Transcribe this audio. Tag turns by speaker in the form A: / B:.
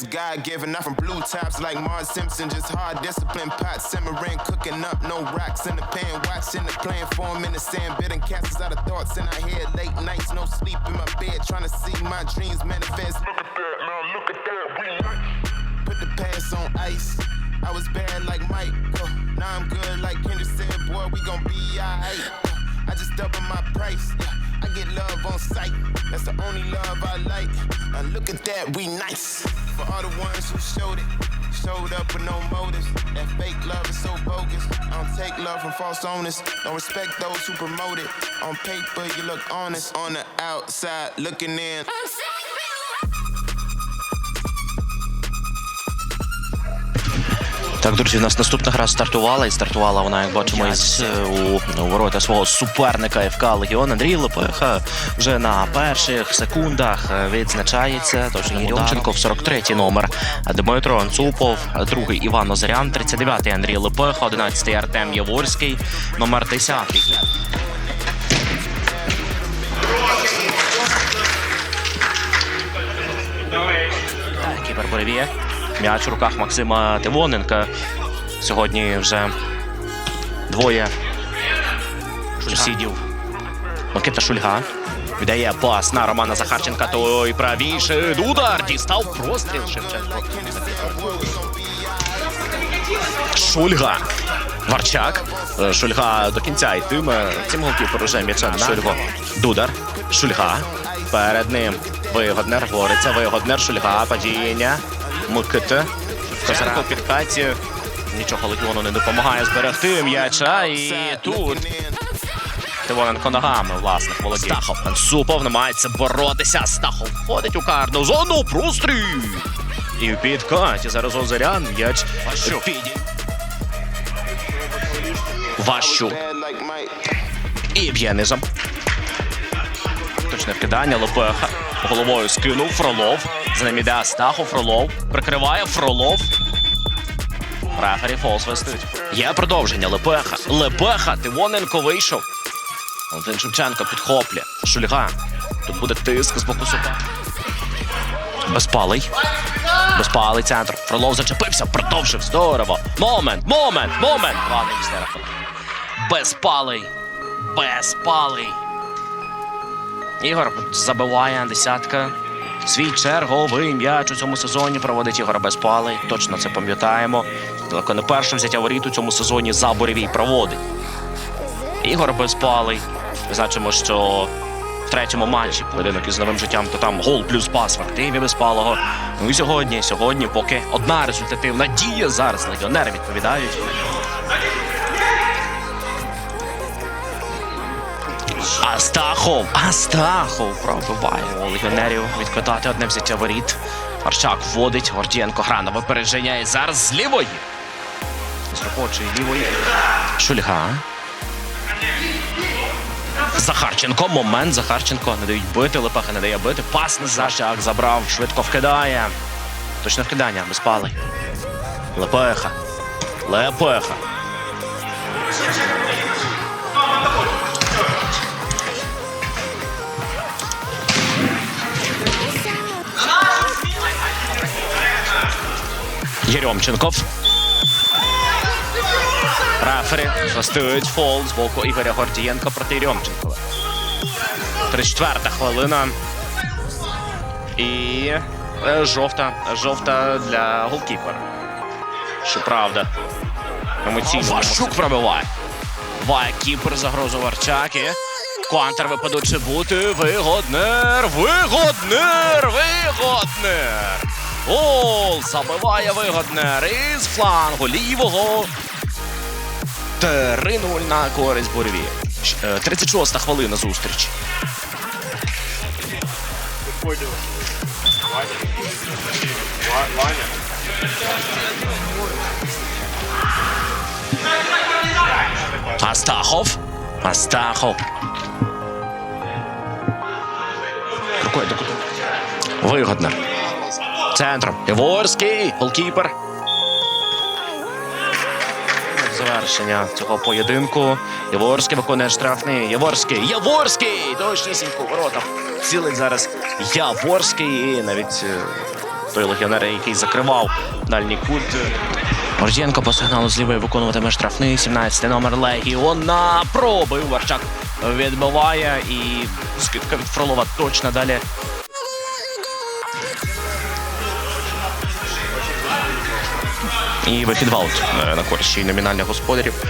A: is God given. Not from blue tops like Mars Simpson, just hard discipline. Pot simmering, cooking up, no rocks in the pan. Watching the plan form in the sand, bidding castles out of thoughts in our head. Late nights, no sleep in my bed, trying to see my dreams manifest. Look at that, man, look at that, we nice. Put the past on ice. I was bad like Mike. uh, now I'm good like Kendrick said, boy, we gon' be alright. I just double my price. Yeah, I get love on sight. That's the only love I like. Now look at that, we nice. For all the ones who showed it, showed up with no motives. That fake love is so bogus. I don't take love from false owners. Don't respect those who promote it. On paper, you look honest. On the outside, looking in.
B: Так, друзі, у нас наступна гра стартувала, і стартувала вона, як бачимо, із е, у, у ворота свого суперника ФК Легіон Андрій Лепеха вже на перших секундах е, відзначається. Тож Єрьомченко в 43-й номер. Дмитро Анцупов, другий Іван Озарян, 39-й Андрій Лепеха, 11-й Артем Яворський, номер 10-й. Так, Кіпер Боревіє. М'яч у руках Максима Тивоненка. Сьогодні вже двоє сусідів. Микита Шульга. Віддає пас на Романа Захарченка. Той правіше. Удар дістав простріл Шевченко. Шульга. Варчак. Шульга до кінця йтиме. Цим голкіпер уже м'яча на Шульго. Дудар. Шульга. Перед ним Вигоднер. Бореться. Вигоднер. Шульга. Падіння. Микита. Козаренко в підкаті. Нічого Легіону не допомагає зберегти м'яча. І тут Тивоненко ногами власних володіє. Стахов. Супов намагається боротися. Стахов входить у карну зону. Прострій. І в підкаті зараз Озарян. М'яч. Ващук. І б'є низом. Точне вкидання. Лопеха. Головою скинув Фролов. За ним іде Астахов. Фролов. Прикриває Фролов. Рефері фол свистить. Є продовження. Лепеха. Лепеха. Тивоненко вийшов. Валентин Шевченко підхоплює. Шульга. Тут буде тиск з боку сука. Безпалий. Безпалий центр. Фролов зачепився. Продовжив. Здорово. Момент. Момент. Момент. Містер. Безпалий. Безпалий. Ігор забиває десятка. Свій черговий м'яч у цьому сезоні проводить Ігор Безпалий. Точно це пам'ятаємо. Далеко не перше взяття воріт у цьому сезоні за Боревій проводить. Ігор Безпалий. Значимо, що в третьому матчі поєдинок із новим життям, то там гол плюс пас в активі Безпалого. Ну і сьогодні, сьогодні, поки одна результативна дія. Зараз легіонери відповідають. Астахов! Астахов пробиває легіонерів відкатати одне взяття воріт. Арчак вводить, Гордієнко гра на випередження і зараз з лівої. З робочої лівої. Шульга. Захарченко. Момент. Захарченко не дають бити. Лепеха не дає бити. Пас назад. Арчак забрав, швидко вкидає. Точне вкидання, безпалий. Лепеха. Лепеха. Єрьомченков. Рефері свистують фол з боку Ігоря Гордієнка проти Єрьомченкова. 34-та хвилина. І е, жовта. Жовта для голкіпера. Щоправда. Емоційно. Ващук пробиває. Ває кіпер загрозу Варчаки. Контр випадучи бути. Вигоднер! Вигоднер! Вигоднер! Гол! Забиває вигоднер із флангу лівого. 3-0 на користь Бореві. 36-та хвилина зустрічі. Астахов. Астахов. Рукою до куди? Центром. Яворський. Голкіпер. Завершення цього поєдинку. Яворський виконує штрафний. Яворський. Яворський! Точнісінько у воротах. Цілить зараз Яворський. І навіть е, той легіонер, який закривав дальній кут. Борзєнко по сигналу з лівої виконуватиме штрафний. 17 номер Легіона. Пробив. Варчак відбиває і скидка від Фролова точно далі. І вихід в е, на користь і номінальних господарів.